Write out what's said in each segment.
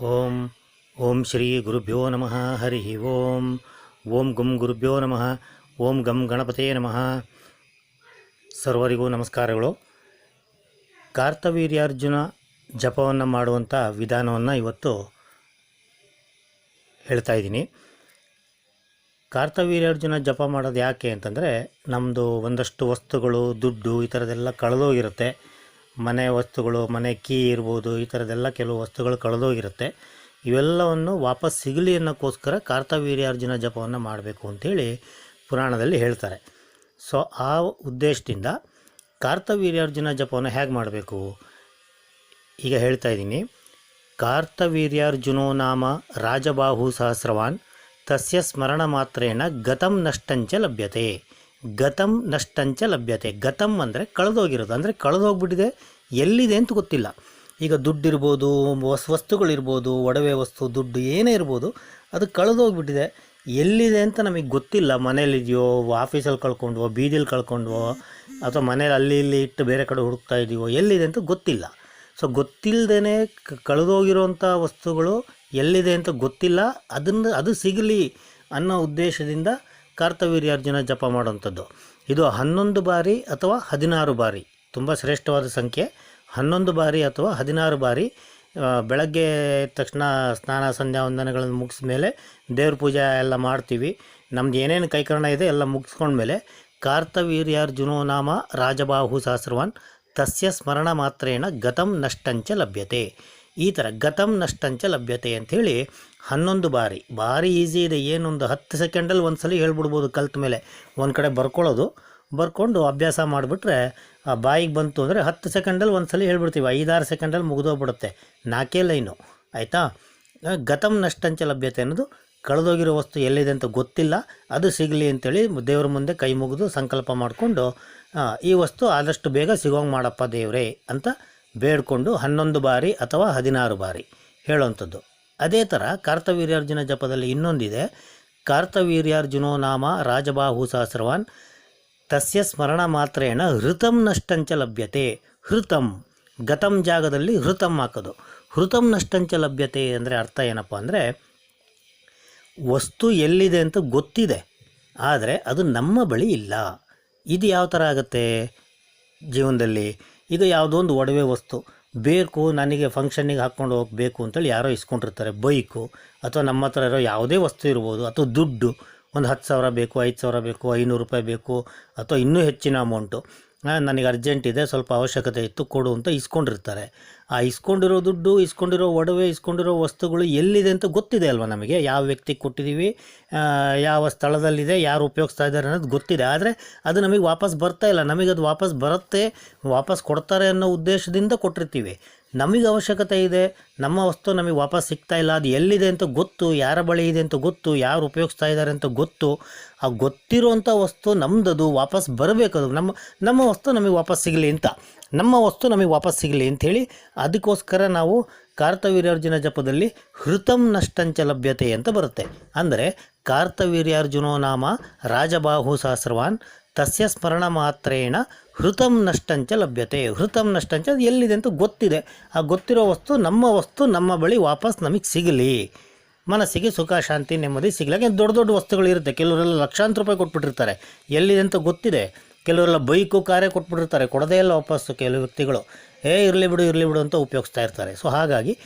ಓಂ ಓಂ ಶ್ರೀ ಗುರುಭ್ಯೋ ನಮಃ, ಹರಿ ಓಂ ಓಂ ಗುಂ ಗುರುಭ್ಯೋ ನಮಃ, ಓಂ ಗಂ ಗಣಪತೇ ನಮಃ. ಸರ್ವರಿಗೂ ನಮಸ್ಕಾರಗಳು. ಕಾರ್ತವೀರ್ಯಾರ್ಜುನ ಜಪವನ್ನು ಮಾಡುವಂಥ ವಿಧಾನವನ್ನು ಇವತ್ತು ಹೇಳ್ತಾ ಇದ್ದೀನಿ. ಕಾರ್ತವೀರ್ಯಾರ್ಜುನ ಜಪ ಮಾಡೋದು ಯಾಕೆ ಅಂತಂದರೆ ನಮ್ಮದು ಒಂದಷ್ಟು ವಸ್ತುಗಳು, ದುಡ್ಡು, ಈ ಥರದ್ದೆಲ್ಲ ಕಳೆದೋಗಿರುತ್ತೆ. ಮನೆ ವಸ್ತುಗಳು, ಮನೆ ಕೀ ಇರ್ಬೋದು, ಈ ಥರದ್ದೆಲ್ಲ ಕೆಲವು ವಸ್ತುಗಳು ಕಳೆದೋಗಿರುತ್ತೆ. ಇವೆಲ್ಲವನ್ನು ವಾಪಸ್ ಸಿಗಲಿ ಅನ್ನೋಕ್ಕೋಸ್ಕರ ಕಾರ್ತವೀರ್ಯಾರ್ಜುನ ಜಪವನ್ನು ಮಾಡಬೇಕು ಅಂಥೇಳಿ ಪುರಾಣದಲ್ಲಿ ಹೇಳ್ತಾರೆ. ಸೊ, ಆ ಉದ್ದೇಶದಿಂದ ಕಾರ್ತವೀರ್ಯಾರ್ಜುನ ಜಪವನ್ನು ಹೇಗೆ ಮಾಡಬೇಕು? ಈಗ ಹೇಳ್ತಾ ಇದ್ದೀನಿ. ಕಾರ್ತವೀರ್ಯಾರ್ಜುನೋ ನಾಮ ರಾಜಬಾಹು ಸಹಸ್ರವಾನ್, ತಸ್ಯ ಸ್ಮರಣ ಮಾತ್ರೇಣ ಗತಂ ನಷ್ಟಂಚ ಲಭ್ಯತೆ. ಗತಂ ನಷ್ಟಂಚ ಲಭ್ಯತೆ. ಗತಂ ಅಂದರೆ ಕಳೆದೋಗಿರೋದು. ಅಂದರೆ ಕಳೆದೋಗ್ಬಿಟ್ಟಿದೆ. ಎಲ್ಲಿದೆ ಅಂತ ಗೊತ್ತಿಲ್ಲ. ಈಗ ದುಡ್ಡಿರ್ಬೋದು ಹೊಸ ವಸ್ತುಗಳಿರ್ಬೋದು, ಒಡವೆ ವಸ್ತು, ದುಡ್ಡು ಏನೇ ಇರ್ಬೋದು, ಅದು ಕಳೆದೋಗ್ಬಿಟ್ಟಿದೆ. ಎಲ್ಲಿದೆ ಅಂತ ನಮಗೆ ಗೊತ್ತಿಲ್ಲ. ಮನೇಲಿದೆಯೋ ಆಫೀಸಲ್ಲಿ ಕಳ್ಕೊಂಡ್ವೋ, ಬೀದಿಲಿ ಕಳ್ಕೊಂಡ್ವೋ, ಅಥವಾ ಮನೇಲಿ ಅಲ್ಲಿ ಇಲ್ಲಿ ಇಟ್ಟು ಬೇರೆ ಕಡೆ ಹುಡುಕ್ತಾ ಇದೀವೋ, ಎಲ್ಲಿದೆ ಅಂತ ಗೊತ್ತಿಲ್ಲ. ಸೊ ಗೊತ್ತಿಲ್ಲದೇ ಕಳೆದೋಗಿರೋಂಥ ವಸ್ತುಗಳು ಎಲ್ಲಿದೆ ಅಂತ ಗೊತ್ತಿಲ್ಲ. ಅದನ್ನು, ಅದು ಸಿಗಲಿ ಅನ್ನೋ ಉದ್ದೇಶದಿಂದ ಕಾರ್ತವೀರ್ಯಾರ್ಜುನ ಜಪ ಮಾಡುವಂಥದ್ದು. ಇದು ಹನ್ನೊಂದು ಬಾರಿ ಅಥವಾ ಹದಿನಾರು ಬಾರಿ, ತುಂಬ ಶ್ರೇಷ್ಠವಾದ ಸಂಖ್ಯೆ. ಹನ್ನೊಂದು ಬಾರಿ ಅಥವಾ ಹದಿನಾರು ಬಾರಿ ಬೆಳಗ್ಗೆ ತಕ್ಷಣ ಸ್ನಾನ, ಸಂಧ್ಯಾ ವಂದನೆಗಳನ್ನು ಮುಗಿದ ಮೇಲೆ ದೇವ್ರ ಪೂಜೆ ಎಲ್ಲ ಮಾಡ್ತೀವಿ. ನಮ್ದು ಏನೇನು ಕೈಕರಣ ಇದೆ ಎಲ್ಲ ಮುಗಿಸ್ಕೊಂಡ್ಮೇಲೆ ಕಾರ್ತವೀರ್ಯಾರ್ಜುನೋ ನಾಮ ರಾಜಬಾಹು ಸಹಸ್ರವಾನ್ ತಸ್ಯ ಸ್ಮರಣ ಮಾತ್ರೇಣ ಗತಂ ನಷ್ಟಂಚ ಲಭ್ಯತೆ. ಈ ಥರ ಗತಂ ನಷ್ಟಂಚ ಲಭ್ಯತೆ ಅಂಥೇಳಿ ಹನ್ನೊಂದು ಬಾರಿ. ಭಾರಿ ಈಸಿ ಇದೆ. ಏನೊಂದು ಹತ್ತು ಸೆಕೆಂಡಲ್ಲಿ ಒಂದು ಸಲ ಹೇಳ್ಬಿಡ್ಬೋದು ಕಲ್ತ ಮೇಲೆ. ಒಂದು ಕಡೆ ಬರ್ಕೊಳ್ಳೋದು. ಬರ್ಕೊಂಡು ಅಭ್ಯಾಸ ಮಾಡಿಬಿಟ್ರೆ, ಆ ಬಾಯಿಗೆ ಬಂತು ಅಂದರೆ ಹತ್ತು ಸೆಕೆಂಡಲ್ಲಿ ಒಂದು ಸಲ ಹೇಳ್ಬಿಡ್ತೀವಿ. ಐದಾರು ಸೆಕೆಂಡಲ್ಲಿ ಮುಗಿದೋಗ್ಬಿಡುತ್ತೆ. ನಾಲ್ಕೇ ಲೈನು. ಆಯಿತಾ? ಗತಂ ನಷ್ಟಂಚ ಲಭ್ಯತೆ ಅನ್ನೋದು ಕಳೆದೋಗಿರೋ ವಸ್ತು ಎಲ್ಲಿದೆ ಅಂತ ಗೊತ್ತಿಲ್ಲ. ಅದು ಸಿಗಲಿ ಅಂತೇಳಿ ದೇವ್ರ ಮುಂದೆ ಕೈ ಮುಗಿದು ಸಂಕಲ್ಪ ಮಾಡಿಕೊಂಡು ಈ ವಸ್ತು ಆದಷ್ಟು ಬೇಗ ಸಿಗೋಂಗೆ ಮಾಡಪ್ಪ ದೇವ್ರೇ ಅಂತ ಬೇಡ್ಕೊಂಡು ಹನ್ನೊಂದು ಬಾರಿ ಅಥವಾ ಹದಿನಾರು ಬಾರಿ ಹೇಳೋವಂಥದ್ದು ಅದೇ ಥರ ಕಾರ್ತವೀರ್ಯಾರ್ಜುನ ಜಪದಲ್ಲಿ ಇನ್ನೊಂದಿದೆ. ಕಾರ್ತವೀರ್ಯಾರ್ಜುನೋ ನಾಮ ರಾಜಬಾಹು ಸಹಸ್ರವಾನ್. ತಸ್ಯ ಸ್ಮರಣ ಮಾತ್ರೇಣ ಹೃತಂ ನಷ್ಟಂಚ ಲಭ್ಯತೆ. ಹೃತಂ. ಗತಂ ಜಾಗದಲ್ಲಿ ಹೃತಂ ಹಾಕೋದು. ಹೃತಂ ನಷ್ಟಂಚ ಲಭ್ಯತೆ ಅಂದರೆ ಅರ್ಥ ಏನಪ್ಪ ಅಂದರೆ ವಸ್ತು ಎಲ್ಲಿದೆ ಅಂತ ಗೊತ್ತಿದೆ. ಆದರೆ ಅದು ನಮ್ಮ ಬಳಿ ಇಲ್ಲ. ಇದು ಯಾವ ಥರ ಆಗುತ್ತೆ? ಜೀವನದಲ್ಲಿ. ಈಗ ಯಾವುದೋ ಒಂದು ಒಡವೆ ವಸ್ತು. ಬೇಕು, ನನಗೆ ಫಂಕ್ಷನ್ನಿಗೆ ಹಾಕ್ಕೊಂಡು ಹೋಗಬೇಕು ಅಂತೇಳಿ ಯಾರೋ ಇಸ್ಕೊಂಡಿರ್ತಾರೆ. ಬೈಕು ಅಥವಾ ನಮ್ಮ ಹತ್ರ ಇರೋ ಯಾವುದೇ ವಸ್ತು ಇರ್ಬೋದು, ಅಥವಾ ದುಡ್ಡು, ಒಂದು ಹತ್ತು ಸಾವಿರ ಬೇಕು, ಐದು ಸಾವಿರ ಬೇಕು, ಐನೂರು ರೂಪಾಯಿ ಬೇಕು, ಅಥವಾ ಇನ್ನೂ ಹೆಚ್ಚಿನ ಅಮೌಂಟು ನನಗೆ ಅರ್ಜೆಂಟ್ ಇದೆ, ಸ್ವಲ್ಪ ಅವಶ್ಯಕತೆ ಇತ್ತು, ಕೊಡು ಅಂತ ಇಸ್ಕೊಂಡಿರ್ತಾರೆ. ಆ ಇಸ್ಕೊಂಡಿರೋ ದುಡ್ಡು, ಇಸ್ಕೊಂಡಿರೋ ಒಡವೆ, ಇಸ್ಕೊಂಡಿರೋ ವಸ್ತುಗಳು ಎಲ್ಲಿದೆ ಅಂತ ಗೊತ್ತಿದೆ ಅಲ್ವಾ ನಮಗೆ? ಯಾವ ವ್ಯಕ್ತಿಗೆ ಕೊಟ್ಟಿದ್ದೀವಿ ಯಾವ ಸ್ಥಳದಲ್ಲಿದೆ, ಯಾರು ಉಪಯೋಗಿಸ್ತಾ ಇದ್ದಾರೆ ಅನ್ನೋದು ಗೊತ್ತಿದೆ. ಆದರೆ ಅದು ನಮಗೆ ವಾಪಸ್ ಬರ್ತಾ ಇಲ್ಲ. ನಮಗೆ ಅದು ವಾಪಸ್ ಬರುತ್ತೆ, ವಾಪಸ್ ಕೊಡ್ತಾರೆ ಅನ್ನೋ ಉದ್ದೇಶದಿಂದ ಕೊಟ್ಟಿರ್ತೀವಿ. ನಮಗೆ ಅವಶ್ಯಕತೆ ಇದೆ, ನಮ್ಮ ವಸ್ತು ನಮಗೆ ವಾಪಸ್ ಸಿಗ್ತಾ ಇಲ್ಲ, ಅದು ಎಲ್ಲಿದೆ ಅಂತ ಗೊತ್ತು, ಯಾರ ಬಳಿ ಇದೆ ಅಂತ ಗೊತ್ತು, ಯಾರು ಉಪಯೋಗಿಸ್ತಾ ಇದ್ದಾರೆ ಅಂತ ಗೊತ್ತು, ಆ ಗೊತ್ತಿರುವಂಥ ವಸ್ತು ನಮ್ಮದದು ವಾಪಸ್ ಬರಬೇಕದು, ನಮ್ಮ ನಮ್ಮ ವಸ್ತು ನಮಗೆ ವಾಪಸ್ ಸಿಗಲಿ ಅಂತ, ನಮ್ಮ ವಸ್ತು ನಮಗೆ ವಾಪಸ್ ಸಿಗಲಿ ಅಂಥೇಳಿ ಅದಕ್ಕೋಸ್ಕರ ನಾವು ಕಾರ್ತವೀರ್ಯಾರ್ಜುನ ಜಪದಲ್ಲಿ ಹೃತಂ ನಷ್ಟಂಚ ಲಭ್ಯತೆ ಅಂತ ಬರುತ್ತೆ. ಅಂದರೆ ಕಾರ್ತವೀರ್ಯಾರ್ಜುನೋ ನಾಮ ರಾಜಬಾಹು ಸಹಸ್ರವಾನ್ ತಸ್ಯ ಸ್ಮರಣ ಮಾತ್ರೇಣ ಹೃತಂ ನಷ್ಟಂಚ ಲಭ್ಯತೆ. ಹೃತಂ ನಷ್ಟಂಚ ಅದು ಎಲ್ಲಿದೆ ಅಂತ ಗೊತ್ತಿದೆ. ಆ ಗೊತ್ತಿರೋ ವಸ್ತು ನಮ್ಮ ವಸ್ತು, ನಮ್ಮ ಬಳಿ ವಾಪಸ್ ನಮಗೆ ಸಿಗಲಿ. ಮನಸ್ಸಿಗೆ ಸುಖ, ಶಾಂತಿ, ನೆಮ್ಮದಿ ಸಿಗಲಿ. ಯಾಕೆ ದೊಡ್ಡ ದೊಡ್ಡ ವಸ್ತುಗಳು ಇರುತ್ತೆ. ಕೆಲವರೆಲ್ಲ ಲಕ್ಷಾಂತರ ರೂಪಾಯಿ ಕೊಟ್ಬಿಟ್ಟಿರ್ತಾರೆ. ಎಲ್ಲಿದೆ ಅಂತ ಗೊತ್ತಿದೆ. ಕೆಲವರೆಲ್ಲ ಬೈಕು, ಕಾರೇ ಕೊಟ್ಬಿಟ್ಟಿರ್ತಾರೆ. ಕೊಡದೇ ಇಲ್ಲ ವಾಪಸ್ಸು ಕೆಲವು ವ್ಯಕ್ತಿಗಳು. ಏ, ಇರಲಿ ಬಿಡು ಇರಲಿ ಬಿಡು ಅಂತ ಉಪಯೋಗಿಸ್ತಾ ಇರ್ತಾರೆ. ಸೊ ಹಾಗಾಗಿ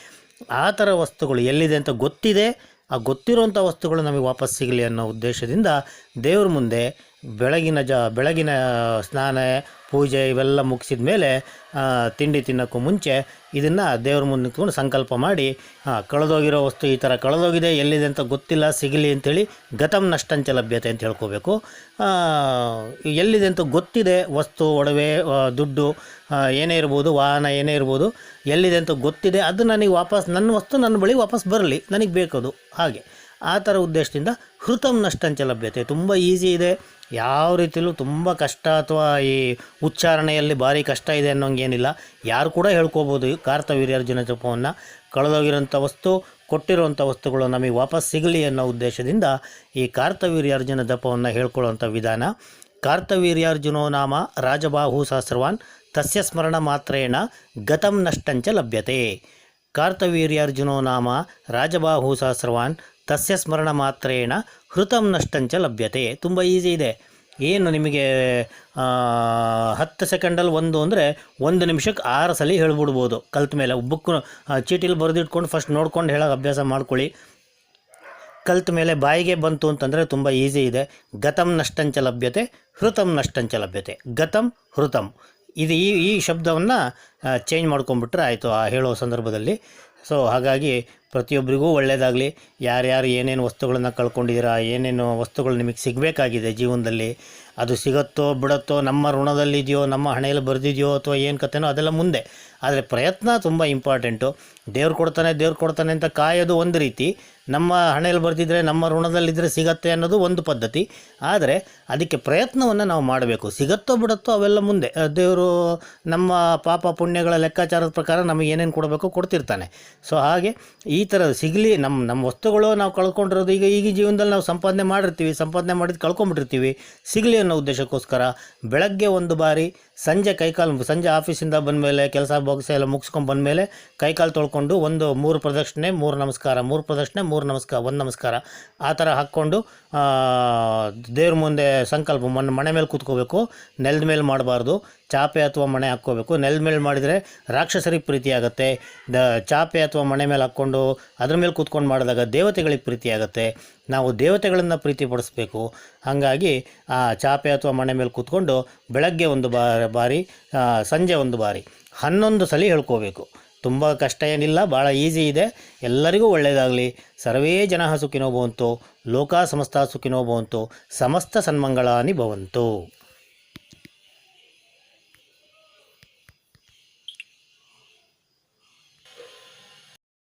ಆ ಥರ ವಸ್ತುಗಳು ಎಲ್ಲಿದೆ ಅಂತ ಗೊತ್ತಿದೆ. ಆ ಗೊತ್ತಿರೋಂಥ ವಸ್ತುಗಳು ನಮಗೆ ವಾಪಸ್ ಸಿಗಲಿ ಅನ್ನೋ ಉದ್ದೇಶದಿಂದ ದೇವ್ರ ಮುಂದೆ ಬೆಳಗಿನ ಜ, ಬೆಳಗಿನ ಸ್ನಾನ, ಪೂಜೆ ಇವೆಲ್ಲ ಮುಗಿಸಿದ ಮೇಲೆ ತಿಂಡಿ ತಿನ್ನೋಕ್ಕೂ ಮುಂಚೆ ಇದನ್ನು ದೇವ್ರ ಮುಂದೆ ನಿಂತ್ಕೊಂಡು ಸಂಕಲ್ಪ ಮಾಡಿ ಕಳೆದೋಗಿರೋ ವಸ್ತು ಈ ಥರ ಕಳೆದೋಗಿದೆ, ಎಲ್ಲಿದೆ ಅಂತ ಗೊತ್ತಿಲ್ಲ, ಸಿಗಲಿ ಅಂಥೇಳಿ ಗತಂ ನಷ್ಟಂಚ ಲಭ್ಯತೆ ಅಂತ ಹೇಳ್ಕೋಬೇಕು. ಎಲ್ಲಿದೆ ಅಂತ ಗೊತ್ತಿದೆ, ವಸ್ತು, ಒಡವೆ ದುಡ್ಡು ಏನೇ ಇರ್ಬೋದು, ವಾಹನ ಏನೇ ಇರ್ಬೋದು, ಎಲ್ಲಿದೆ ಅಂತ ಗೊತ್ತಿದೆ ಅದು ನನಗೆ ವಾಪಸ್, ನನ್ನ ವಸ್ತು ನನ್ನ ಬಳಿ ವಾಪಸ್ ಬರಲಿ, ನನಗೆ ಬೇಕದು, ಹಾಗೆ. ಆ ಥರ ಉದ್ದೇಶದಿಂದ ಹೃತಂ ನಷ್ಟಂಚ ಲಭ್ಯತೆ. ತುಂಬ ಈಸಿ ಇದೆ. ಯಾವ ರೀತಿಯಲ್ಲೂ ತುಂಬ ಕಷ್ಟ ಅಥವಾ ಈ ಉಚ್ಚಾರಣೆಯಲ್ಲಿ ಭಾರಿ ಕಷ್ಟ ಇದೆ ಅನ್ನೋಂಗೇನಿಲ್ಲ. ಯಾರು ಕೂಡ ಹೇಳ್ಕೋಬೋದು ಕಾರ್ತವೀರ್ಯಾರ್ಜುನ ಜಪವನ್ನು. ಕಳೆದೋಗಿರೋಂಥ ವಸ್ತು ಕೊಟ್ಟಿರುವಂಥ ವಸ್ತುಗಳು ನಮಗೆ ವಾಪಸ್ ಸಿಗಲಿ ಅನ್ನೋ ಉದ್ದೇಶದಿಂದ ಈ ಕಾರ್ತವೀರ್ಯಾರ್ಜುನ ಜಪವನ್ನು ಹೇಳ್ಕೊಳ್ಳುವಂಥ ವಿಧಾನ. ಕಾರ್ತವೀರ್ಯಾರ್ಜುನೋ ನಾಮ ರಾಜಬಾಹು ಸಹಸ್ರವಾನ್ ತಸ್ಯ ಸ್ಮರಣ ಮಾತ್ರೇಣ ಗತಂ ನಷ್ಟಂಚ ಲಭ್ಯತೆ. ಕಾರ್ತವೀರ್ಯಾರ್ಜುನೋ ನಾಮ ರಾಜಬಾಹು ಸಹಸ್ರವಾನ್ ತಸ್ಯ ಸ್ಮರಣ ಮಾತ್ರೇಣ ಹೃತಂ ನಷ್ಟಂಚ ಲಭ್ಯತೆ ತುಂಬ ಈಸಿ ಇದೆ. ಏನು ನಿಮಗೆ ಹತ್ತು ಸೆಕೆಂಡಲ್ಲಿ ಒಂದು ಅಂದರೆ ಒಂದು ನಿಮಿಷಕ್ಕೆ ಆರು ಸಲ ಹೇಳ್ಬಿಡ್ಬೋದು. ಕಲ್ತ ಮೇಲೆ ಬುಕ್ ಚೀಟಿಲಿ ಬರೆದಿಟ್ಕೊಂಡು ಫಸ್ಟ್ ನೋಡ್ಕೊಂಡು ಹೇಳೋ ಅಭ್ಯಾಸ ಮಾಡ್ಕೊಳ್ಳಿ. ಕಲ್ತ ಮೇಲೆ ಬಾಯಿಗೆ ಬಂತು ಅಂತಂದರೆ ತುಂಬ ಈಸಿ ಇದೆ. ಗತಂ ನಷ್ಟಂಚ ಲಭ್ಯತೆ, ಹೃತಂ ನಷ್ಟಂಚ ಲಭ್ಯತೆ. ಗತಂ, ಹೃತಂ. ಇದು ಈ ಈ ಶಬ್ದವನ್ನು ಚೇಂಜ್ ಮಾಡ್ಕೊಂಬಿಟ್ರೆ ಆಯಿತು ಆ ಹೇಳೋ ಸಂದರ್ಭದಲ್ಲಿ. ಸೊ ಹಾಗಾಗಿ ಪ್ರತಿಯೊಬ್ಬರಿಗೂ ಒಳ್ಳೆಯದಾಗಲಿ ಯಾರ್ಯಾರು ಏನೇನು ವಸ್ತುಗಳನ್ನು ಕಳ್ಕೊಂಡಿದ್ದೀರಾ, ಏನೇನು ವಸ್ತುಗಳು ನಿಮಗೆ ಸಿಗಬೇಕಾಗಿದೆ ಜೀವನದಲ್ಲಿ, ಅದು ಸಿಗುತ್ತೋ ಬಿಡುತ್ತೋ, ನಮ್ಮ ಋಣದಲ್ಲಿದೆಯೋ, ನಮ್ಮ ಹಣೆಯಲ್ಲಿ ಬರೆದಿದೆಯೋ ಅಥವಾ ಏನು ಕತೆನೋ ಅದೆಲ್ಲ ಮುಂದೆ. ಆದರೆ ಪ್ರಯತ್ನ ತುಂಬ ಇಂಪಾರ್ಟೆಂಟು. ದೇವ್ರು ಕೊಡ್ತಾನೆ ದೇವ್ರು ಕೊಡ್ತಾನೆ ಅಂತ ಕಾಯೋದು ಒಂದು ರೀತಿ. ನಮ್ಮ ಹಣೆಯಲ್ಲಿ ಬರೆದಿದ್ರೆ, ನಮ್ಮ ಋಣದಲ್ಲಿದ್ದರೆ ಸಿಗತ್ತೆ ಅನ್ನೋದು ಒಂದು ಪದ್ಧತಿ. ಆದರೆ ಅದಕ್ಕೆ ಪ್ರಯತ್ನವನ್ನು ನಾವು ಮಾಡಬೇಕು. ಸಿಗತ್ತೋ ಬಿಡುತ್ತೋ ಅವೆಲ್ಲ ಮುಂದೆ. ದೇವರು ನಮ್ಮ ಪಾಪ ಪುಣ್ಯಗಳ ಲೆಕ್ಕಾಚಾರದ ಪ್ರಕಾರ ನಮಗೆ ಏನೇನು ಕೊಡಬೇಕು ಕೊಡ್ತಿರ್ತಾನೆ. ಸೊ ಹಾಗೆ ಈ ಥರ ಸಿಗಲಿ ನಮ್ಮ ನಮ್ಮ ವಸ್ತುಗಳು ನಾವು ಕಳ್ಕೊಂಡಿರೋದು ಈಗ ಈಗ ಜೀವನದಲ್ಲಿ ನಾವು ಸಂಪಾದನೆ ಮಾಡಿರ್ತೀವಿ, ಸಂಪಾದನೆ ಮಾಡಿದ್ದು ಕಳ್ಕೊಂಬಿಟ್ಟಿರ್ತೀವಿ. ಸಿಗಲಿ ಅನ್ನೋ ಉದ್ದೇಶಕ್ಕೋಸ್ಕರ ಬೆಳಗ್ಗೆ ಒಂದು ಬಾರಿ, ಸಂಜೆ ಕೈಕಾಲು ಸಂಜೆ ಆಫೀಸಿಂದ ಬಂದಮೇಲೆ, ಕೆಲಸ ಬಾಕ್ಸ್ ಎಲ್ಲ ಮುಗಿಸ್ಕೊಂಡು ಬಂದಮೇಲೆ ಕೈಕಾಲು ತೊಳ್ಕೊಂಡು ಒಂದು ಮೂರು ಪ್ರದಕ್ಷಿಣೆ, ಮೂರು ನಮಸ್ಕಾರ, ಮೂರು ಪ್ರದಕ್ಷಿಣೆ, ಮೂರು ನಮಸ್ಕಾರ, ಒಂದು ನಮಸ್ಕಾರ. ಆ ಥರ ಹಾಕ್ಕೊಂಡು ದೇವ್ರ ಮುಂದೆ ಸಂಕಲ್ಪ, ಮನೆ ಮನೆ ಮೇಲೆ ಕೂತ್ಕೋಬೇಕು, ನೆಲದ ಮೇಲೆ ಮಾಡಬಾರ್ದು, ಚಾಪೆ ಅಥವಾ ಮಣೆ ಹಾಕ್ಕೋಬೇಕು. ನೆಲದ ಮೇಲೆ ಮಾಡಿದರೆ ರಾಕ್ಷಸರಿಗೆ ಪ್ರೀತಿ ಆಗುತ್ತೆ ದ, ಚಾಪೆ ಅಥವಾ ಮಣೆ ಮೇಲೆ ಹಾಕ್ಕೊಂಡು ಅದ್ರ ಮೇಲೆ ಕೂತ್ಕೊಂಡು ಮಾಡಿದಾಗ ದೇವತೆಗಳಿಗೆ ಪ್ರೀತಿ ಆಗುತ್ತೆ ನಾವು ದೇವತೆಗಳನ್ನು ಪ್ರೀತಿಪಡಿಸ್ಬೇಕು ಹಾಗಾಗಿ, ಆ, ಚಾಪೆ ಅಥವಾ ಮಣೆ ಮೇಲೆ ಕೂತ್ಕೊಂಡು ಬೆಳಗ್ಗೆ ಒಂದು ಬಾರಿ ಸಂಜೆ ಒಂದು ಬಾರಿ ಹನ್ನೊಂದು ಸಲ ಹೇಳ್ಕೋಬೇಕು. ತುಂಬ ಕಷ್ಟ ಏನಿಲ್ಲ, ಭಾಳ ಈಸಿ ಇದೆ. ಎಲ್ಲರಿಗೂ ಒಳ್ಳೆಯದಾಗಲಿ ಸರ್ವೇ ಜನ ಸುಖಿನೋ ಭವಂತು. ಲೋಕ ಸಮಸ್ತ ಸುಖಿನೋ ಭವಂತು. ಸಮಸ್ತ ಸನ್ಮಂಗಳಾನಿ ಭವಂತು.